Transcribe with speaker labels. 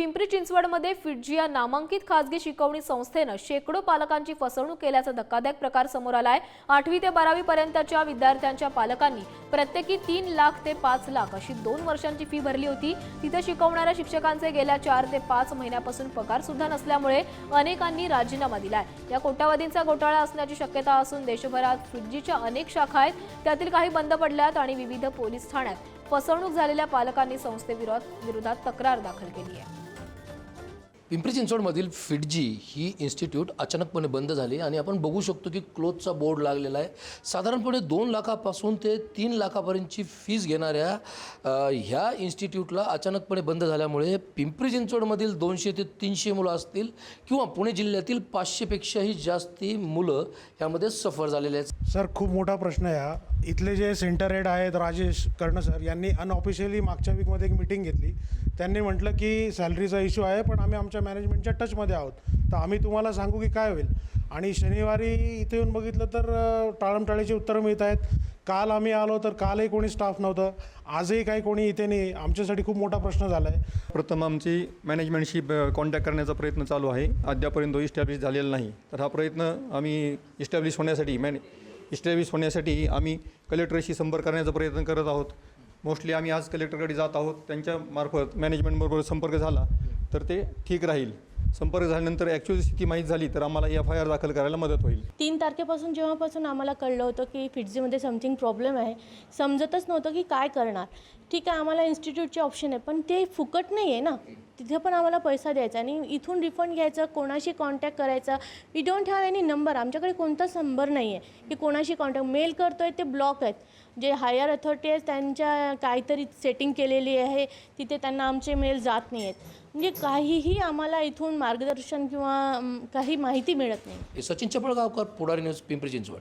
Speaker 1: पिंपरी चिंचवडमध्ये फिटजी या नामांकित खासगी शिकवणी संस्थेनं शेकडो पालकांची फसवणूक केल्याचा धक्कादायक प्रकार समोर आला आहे आठवी ते बारावी पर्यंतच्या विद्यार्थ्यांच्या पालकांनी प्रत्येकी तीन लाख ते पाच लाख अशी दोन वर्षांची फी भरली होती. तिथे शिकवणाऱ्या शिक्षकांचे गेल्या चार ते पाच महिन्यापासून पगार सुद्धा नसल्यामुळे अनेकांनी राजीनामा दिलाय. या कोट्यावधींचा घोटाळा असण्याची शक्यता असून देशभरात फिटजीच्या अनेक शाखा आहेत. त्यातील काही बंद पडल्यात आणि विविध पोलीस ठाण्यात फसवणूक झालेल्या पालकांनी संस्थेविरोधात विरोधात तक्रार दाखल केली आहे.
Speaker 2: पिंपरी चिंचवडमधील फिटजी ही इन्स्टिट्यूट अचानकपणे बंद झाली आणि आपण बघू शकतो की क्लोथचा बोर्ड लागलेला आहे. साधारणपणे दोन लाखापासून ते तीन लाखापर्यंतची फीज घेणाऱ्या ह्या इन्स्टिट्यूटला अचानकपणे बंद झाल्यामुळे पिंपरी चिंचवडमधील दोनशे ते तीनशे मुलं असतील किंवा पुणे जिल्ह्यातील पाचशेपेक्षाही जास्ती मुलं ह्यामध्ये सफर झालेले आहेत.
Speaker 3: सर खूप मोठा प्रश्न आहे हा. इथले जे सेंटर हेड आहेत राजेश कर्ण सर यांनी अनऑफिशियली मागच्या वीकमध्ये एक मिटिंग घेतली. त्यांनी म्हटलं की सॅलरीचा इश्यू आहे पण आम्ही आमच्या मॅनेजमेंटच्या टचमध्ये आहोत. तर आम्ही तुम्हाला सांगू की काय होईल. आणि शनिवारी इथे येऊन बघितलं तर टाळमटाळीची उत्तरं मिळत आहेत. काल आम्ही आलो तर कालही कोणी स्टाफ नव्हतं. आजही काही कोणी इथे नाही. आमच्यासाठी खूप मोठा प्रश्न झाला आहे
Speaker 4: प्रथम आमची मॅनेजमेंटशी कॉन्टॅक्ट करण्याचा प्रयत्न चालू आहे. अद्यापर्यंत तो इस्टॅब्लिश झालेला नाही. तर हा प्रयत्न आम्ही इस्टॅब्लिश होण्यासाठी मॅने इस्टॅब्लिश होण्यासाठी आम्ही कलेक्टरशी संपर्क करण्याचा प्रयत्न करत आहोत. मोस्टली आम्ही आज कलेक्टरकडे जात आहोत. त्यांच्यामार्फत मॅनेजमेंटबरोबर संपर्क झाला तर ते ठीक राहील. संपर्क झाल्यानंतर ॲक्च्युअल स्थिती माहीत झाली तर आम्हाला एफ आय आर दाखल करायला मदत होईल.
Speaker 5: तीन तारखेपासून जेव्हापासून आम्हाला कळलं होतं की फिटजीमध्ये समथिंग प्रॉब्लेम आहे समजतच नव्हतं की काय करणार. ठीक आहे आम्हाला इन्स्टिट्यूटचे ऑप्शन आहे पण ते फुकट नाही आहे ना. तिथे पण आम्हाला पैसा द्यायचा आणि इथून रिफंड घ्यायचं कोणाशी कॉन्टॅक्ट करायचा. We don't have any number आमच्याकडे कोणताच नंबर नाही आहे की कोणाशी कॉन्टॅक्ट मेल करतो आहे ते ब्लॉक आहेत. जे हायर अथॉरिटी आहेत त्यांच्या काहीतरी सेटिंग केलेली आहे. तिथे त्यांना आमचे मेल जात नाही आहेत म्हणजे काहीही आम्हाला इथून मार्गदर्शन किंवा काही माहिती मिळत नाही.
Speaker 2: सचिन चपळगावकर पुढारी न्यूज पिंपरी चिंचवड.